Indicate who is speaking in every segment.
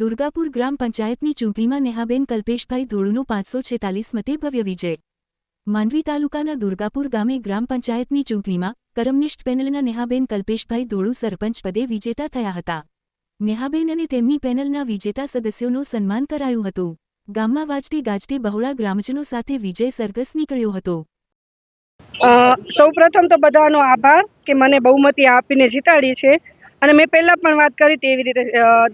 Speaker 1: દુર્ગાપુર ગ્રામ પંચાયતની ચૂંટણીમાં નેહાબેન કલ્પેશભાઈ ધોળુનું પાંચસો છેતાલીસ મતે ભવ્ય વિજય. માંડવી તાલુકાના દુર્ગાપુર ગામે ગ્રામ પંચાયતની ચૂંટણીમાં કરમનિષ્ઠ પેનલના નેહાબેન કલ્પેશભાઈ ધોળુ સરપંચ પદે વિજેતા થયા હતા. નેહાબેન અને તેમની પેનલના વિજેતા સદસ્યોનું સન્માન કરાયું હતું. ગામમાં વાજતે ગાજતે બહોળા ગ્રામજનો સાથે વિજય સરઘસ નીકળ્યો હતો.
Speaker 2: સૌ પ્રથમ તો બધાનો આભાર કે મને બહુમતી આપીને જીતાડી છે. અને મેં પહેલાં પણ વાત કરી તેવી રીતે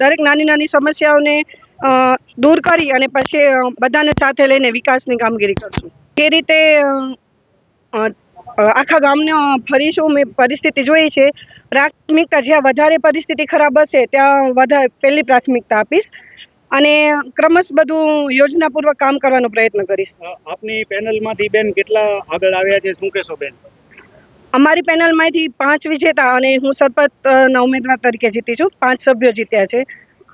Speaker 2: દરેક નાની નાની સમસ્યાઓને દૂર કરી અને પછી બધાને સાથે લઈને વિકાસની કામગીરી કરશું. તે રીતે આખા ગામને ફરીશું મેં પરિસ્થિતિ જોઈ છે. પ્રાથમિકતા જ્યાં વધારે પરિસ્થિતિ ખરાબ હશે, ત્યાં વધારે પહેલી પ્રાથમિકતા આપીશ. અને ક્રમશ બધું યોજનાપૂર્વક કામ કરવાનો પ્રયત્ન કરીશ.
Speaker 3: આપની પેનલમાંથી બેન કેટલા આગળ આવ્યા છે, શું કહેશો બેન?
Speaker 2: અમારી પેનલમાંથી પાંચ વિજેતા અને હું સરપંચના ઉમેદવાર તરીકે જીતી છું. પાંચ સભ્યો જીત્યા છે.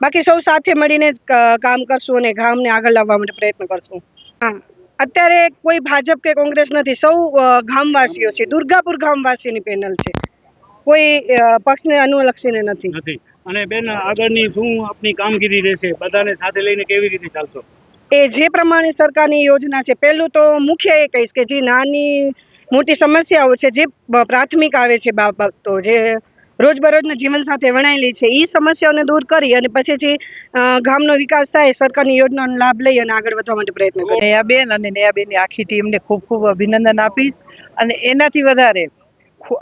Speaker 2: બાકી સૌ સાથે મળીને જ કામ કરશું અને ગામને આગળ લાવવા માટે પ્રયત્ન કરશું. હા. અત્યારે કોઈ ભાજપ કે કોંગ્રેસ નથી. સૌ ગામવાસીઓ છે. દુર્ગાપુર ગામવાસીની પેનલ છે. કોઈ પક્ષને અનુલક્ષીને નથી.
Speaker 3: અને બેન આગળની શું આપની કામગીરી રહેશે? બધાને સાથે લઈને કેવી રીતે ચાલશો?
Speaker 2: એ જે પ્રમાણે સરકારની યોજના છે પહેલું તો મુખ્ય એ કહીશ કે જે નાની મોટી સમસ્યાઓ છે જે પ્રાથમિક આવે છે બાબતો જે રોજબરોજના જીવન સાથે વણાયેલી છે એ સમસ્યાઓને દૂર કરી અને પછી જે ગામનો વિકાસ થાય સરકારની યોજનાનો લાભ લઈ અને આગળ વધવા માટે પ્રયત્ન કરે
Speaker 4: નેહાબેન અને નેહાબેનની આખી ટીમને ખૂબ ખૂબ અભિનંદન આપીશ અને એનાથી વધારે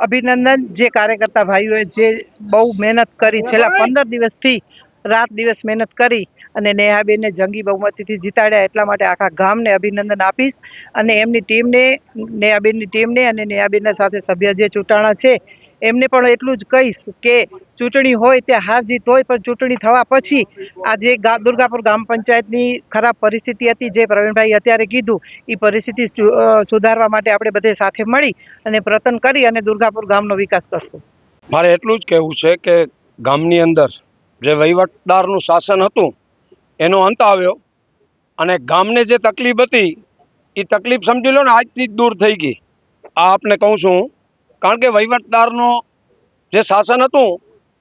Speaker 4: અભિનંદન જે કાર્યકર્તા ભાઈઓએ જે બહુ મહેનત કરી છેલ્લા પંદર દિવસથી રાત દિવસ મહેનત કરી અને નેહાબેનને જંગી બહુમતીથી જીતાડ્યા એટલા માટે આખા ગામને અભિનંદન આપીશ. અને એમની ટીમને, નેહાબેનની ટીમને અને નેહાબેનના સાથે સભ્ય જે ચૂંટાણા છે, એમને પણ એટલું જ કહીશ કે ચૂંટણી હોય ત્યાં હાર જીત હોય, પણ ચૂંટણી થવા પછી આ જે દુર્ગાપુર ગ્રામ પંચાયતની ખરાબ પરિસ્થિતિ હતી જે પ્રવીણભાઈ અત્યારે કીધું, એ પરિસ્થિતિ સુધારવા માટે આપણે બધે સાથે મળી અને પ્રયત્ન કરી અને દુર્ગાપુર ગામનો વિકાસ કરશું.
Speaker 5: મારે એટલું જ કહેવું છે કે ગામની અંદર જે વહીવટદારનું શાસન હતું, એનો અંત આવ્યો. અને ગામને જે તકલીફ હતી એ તકલીફ સમજી લો ને આજથી જ દૂર થઈ ગઈ. આ આપને કહું છું, કારણ કે વહીવટદારનો જે શાસન હતું,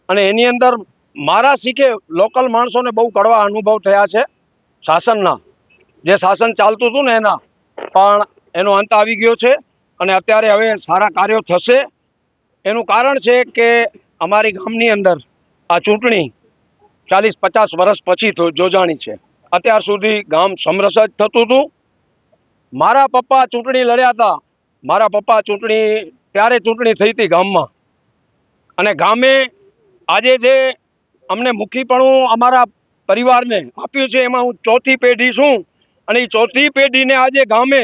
Speaker 5: અને એની અંદર મારા શીખે લોકલ માણસોને બહુ કડવા અનુભવ થયા છે શાસનના. જે શાસન ચાલતું હતું ને એના, પણ એનો અંત આવી ગયો છે. અને અત્યારે હવે સારા કાર્યો થશે. એનું કારણ છે કે અમારી ગામની અંદર આ ચૂંટણી ચાલીસ પચાસ વર્ષ પછી જોજાણી છે. અત્યાર સુધી ગામ સમરસ જ થતું હતું. મારા પપ્પા ચૂંટણી લડ્યા હતા. મારા પપ્પા ચૂંટણી, ત્યારે ચૂંટણી થઈ હતી ગામમાં. અને ગામે આજે જે અમને મુખીપણું અમારા પરિવારને આપ્યું છે, એમાં હું ચોથી પેઢી છું. અને એ ચોથી પેઢીને આજે ગામે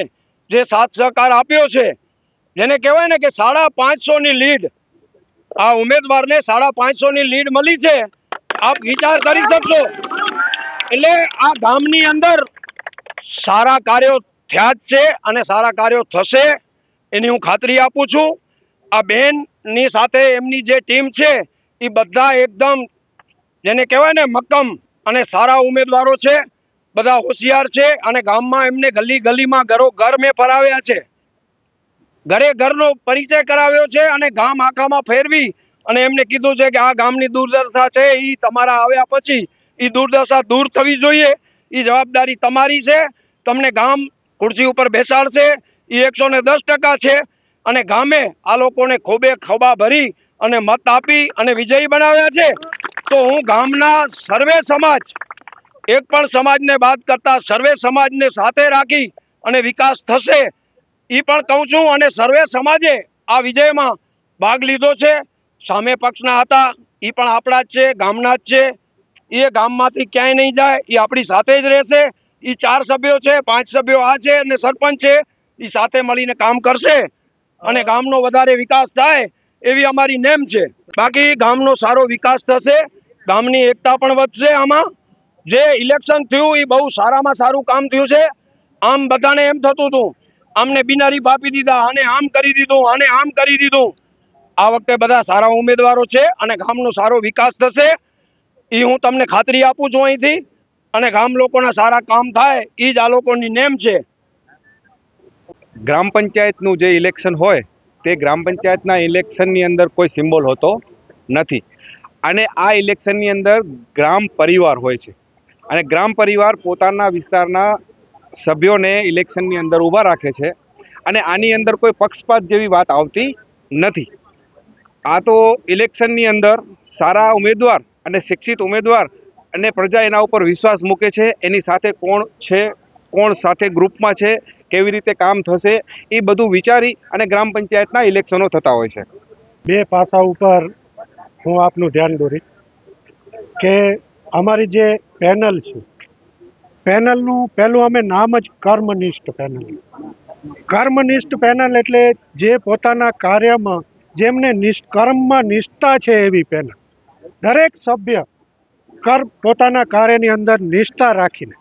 Speaker 5: જે સાથ સહકાર આપ્યો છે, જેને કહેવાય ને કે સાડા પાંચસોની લીડ, આ ઉમેદવારને સાડા પાંચસોની લીડ મળી છે. આપ વિચાર કરી શકશો. એટલે આ ગામની અંદર સારા કાર્યો થયા જ છે અને સારા કાર્યો થશે એની હું ખાતરી આપું છું. આ બેનની સાથે એમની જે ટીમ છે એ બધા એકદમ જેને કહેવાય ને મક્કમ અને સારા ઉમેદવારો છે, બધા હોશિયાર છે અને ગામમાં એમને ગલી ગલીમાં ઘરો ઘર મેં ફરાવ્યા છે. ઘરે ઘરનો પરિચય કરાવ્યો છે અને ગામ આખામાં ફેરવી અને એમને કીધું છે કે આ ગામની દુર્દશા છે એ તમારા આવ્યા પછી એ દુર્દશા દૂર થવી જોઈએ. એ જવાબદારી તમારી છે. તમને ગામ ખુરશી ઉપર બેસાડશે. એ એકસો ને દસ ટકા છે. અને ગામે આ લોકોને ખોબે ખોબા ભરી અને મત આપી અને વિજયી બનાવ્યા છે. તો હું ગામના સર્વે સમાજ, એક પણ સમાજને બાદ કરતા સર્વે સમાજને સાથે રાખી અને વિકાસ થશે. એ પણ કહું છું અને સર્વે સમાજે આ વિજયમાં ભાગ લીધો છે. સામે પક્ષના હતા એ પણ આપણા જ છે ગામના જ છે. એ ગામમાંથી ક્યાંય નહીં જાય એ આપણી સાથે જ રહેશે. એ ચાર સભ્યો છે પાંચ સભ્યો આ છે અને સરપંચ છે એ સાથે મળીને કામ કરશે. અને ગામનો વધારે વિકાસ થાય એવી અમારી નેમ છે. બાકી ગામનો સારો વિકાસ થશે ગામની એકતા પણ વધશે આમાં. જે ઇલેક્શન થયું એ બહુ સારામાં સારું કામ થયું છે. આમ બધાને એમ થતું હતું આમને બિનારી આપી દીધા અને આમ કરી દીધું અને આમ કરી દીધું. આ વખતે બધા સારા ઉમેદવારો છે અને ગામનો સારો વિકાસ થશે. એ હું તમને ખાતરી આપું છું અહીંથી. અને ગામ લોકોના સારા કામ થાય એ જ આ લોકોની નેમ છે.
Speaker 6: ગ્રામ પંચાયતનું જે ઇલેક્શન હોય, તે ગ્રામ પંચાયતના ઇલેક્શનની અંદર કોઈ સિમ્બોલ હોતો નથી. અને આ ઇલેક્શનની અંદર ગ્રામ પરિવાર હોય છે. અને ગ્રામ પરિવાર પોતાના વિસ્તારના સભ્યોને ઇલેક્શનની અંદર ઊભા રાખે છે. અને આની અંદર કોઈ પક્ષપાત જેવી વાત આવતી નથી. આ તો ઇલેક્શનની અંદર સારા ઉમેદવાર અને શિક્ષિત ઉમેદવાર અને પ્રજા એના ઉપર વિશ્વાસ મૂકે છે. એની સાથે કોણ છે, કોણ સાથે ગ્રુપમાં છે, કેવી રીતે કામ થશે, એ બધું વિચારી અને ગ્રામ પંચાયતના ઇલેક્શનો થતા હોય છે.
Speaker 7: બે પાસા ઉપર હું આપનું ધ્યાન દોરીશ કે અમારી જે પેનલ છે, પેનલનું પહેલું અમે નામ જ કર્મનિષ્ઠ પેનલ. કર્મનિષ્ઠ પેનલ એટલે જે પોતાના કાર્યમાં જેમને કર્મમાં નિષ્ઠા છે એવી પેનલ દરેક સભ્ય કર, પોતાના કાર્યની અંદર નિષ્ઠા રાખીને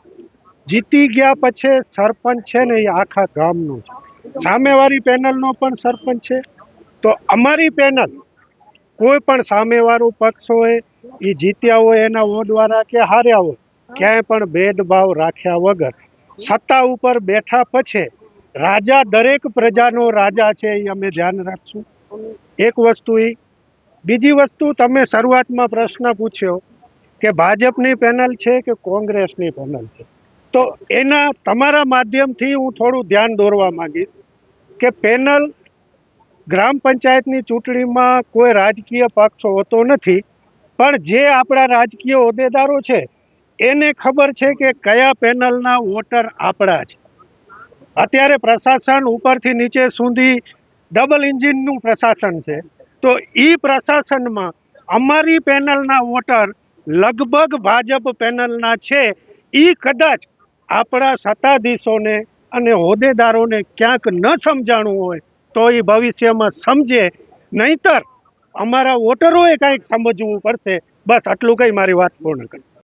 Speaker 7: જીતી ગયા પછી સરપંચ છે ને એ આખા ગામનું છે. સામેવાળી પેનલનો પણ સરપંચ છે. તો અમારી પેનલ કોઈ પણ સામેવાળું પક્ષ હોય, એ જીત્યા હોય એના વોર્ડવાળા કે હાર્યા હોય, ક્યાંય પણ ભેદભાવ રાખ્યા વગર સત્તા ઉપર બેઠા પછી રાજા દરેક પ્રજાનો રાજા છે એ અમે ધ્યાન રાખશું. એક વસ્તુ એ બીજી વસ્તુ, તમે શરૂઆતમાં પ્રશ્ન પૂછ્યો કે ભાજપની પેનલ છે કે કોંગ્રેસની પેનલ છે? તો એના તમારા માધ્યમથી હું થોડું ધ્યાન દોરવા માંગીશ કે પેનલ ગ્રામ પંચાયતની ચૂંટણીમાં કોઈ રાજકીય પક્ષ હોતો નથી, પણ જે આપણા રાજકીય હોદ્દેદારો છે, એને ખબર છે કે કયા પેનલના વોટર આપણા છે. અત્યારે પ્રશાસન ઉપરથી નીચે સુધી ડબલ એન્જિનનું પ્રશાસન છે. તો એ પ્રશાસનમાં અમારી પેનલના વોટર લગભગ ભાજપ પેનલના છે. એ કદાચ આપણા સત્તાધીશોને અને હોદ્દેદારોને ક્યાંક ન સમજાણું હોય તો એ ભવિષ્યમાં સમજે. નહીતર અમારા વોટરોએ કાંઈક સમજવું પડશે. બસ આટલું કંઈ મારી વાત પૂર્ણ કરી.